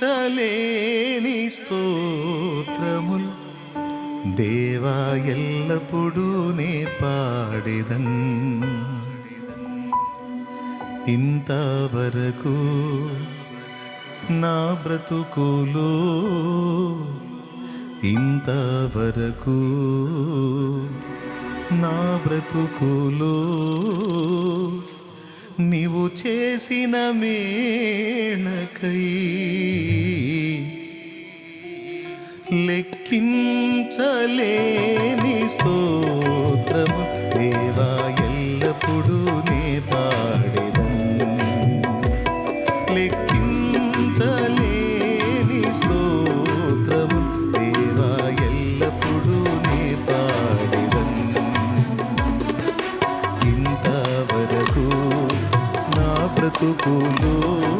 లెక్కించలేని స్తోత్రములు. దేవా ఎల్లప్పుడూ నే పాడేదన్ ఇంతవరకు నా బ్రతుకులో ఇంతవరకు నా బ్రతుకులో చేసిన మేళకై లెక్కించలేని స్తోత్రము దేవాయ నా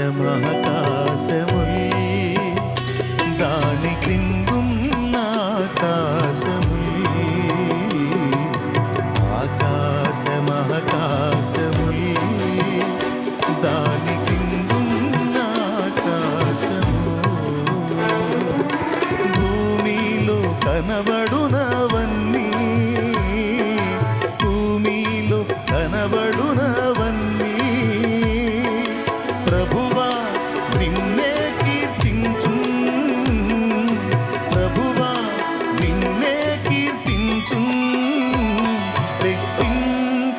ఆకాశమహాకాశముల్ దాని క్రిందున్న ఆకాశముల్ ఆకాశమహాకాశముల్ దాని క్రిందున్న ఆకాశము. భూమిలో కనబడు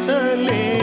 चले